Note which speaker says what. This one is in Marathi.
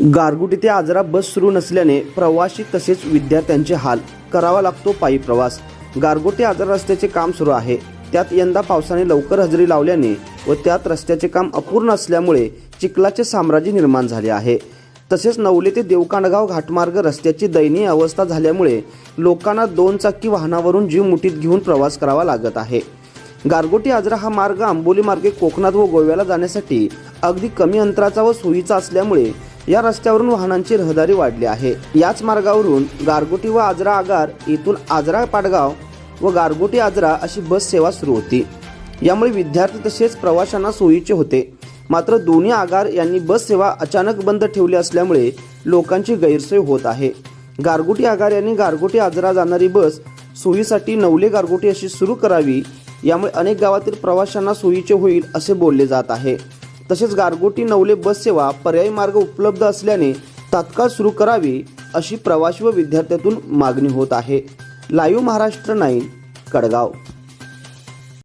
Speaker 1: गारगुट ते आजरा बस सुरू नसल्याने प्रवासी तसेच विद्यार्थ्यांचे हाल करावा लागतो पायी प्रवास. गारगोटी आजरा रस्त्याचे काम सुरू आहे. त्यात यंदा पावसाने लवकर हजेरी लावल्याने व त्यात रस्त्याचे काम अपूर्ण असल्यामुळे चिखलाचे साम्राज्य निर्माण झाले आहे. तसेच नवले ते देवकांडगाव घाटमार्ग रस्त्याची दयनीय अवस्था झाल्यामुळे लोकांना दोन चाकी वाहनावरून जीव मुठीत घेऊन प्रवास करावा लागत आहे. गारगोटी आजरा हा मार्ग आंबोली मार्गे कोकणात व गोव्याला जाण्यासाठी अगदी कमी अंतराचा व सोयीचा असल्यामुळे या रस्त्यावरून वाहनांची रहदारी वाढली आहे. याच मार्गावरून गारगोटी व आजरा आगार येथून आजरा पाडगाव व गारगोटी आजरा अशी बस सेवा सुरू होती. यामुळे विद्यार्थी तसेच प्रवाशांना सोयीचे होते. मात्र दोन्ही आगार यांनी बस सेवा अचानक बंद ठेवली असल्यामुळे लोकांची गैरसोय होत आहे. गारगोटी आगार यांनी गारगोटी आजरा जाणारी बस सोयीसाठी नवले गारगोटी अशी सुरू करावी. यामुळे अनेक गावातील प्रवाशांना सोयीचे होईल असे बोलले जात आहे. तसेच गारगोटी नवले बस सेवा पर्यायी मार्ग उपलब्ध असल्याने तात्काळ सुरू करावी अशी प्रवासी व विद्यार्थ्यातून मागणी होत आहे. Live Maharashtra nine Kadgaon.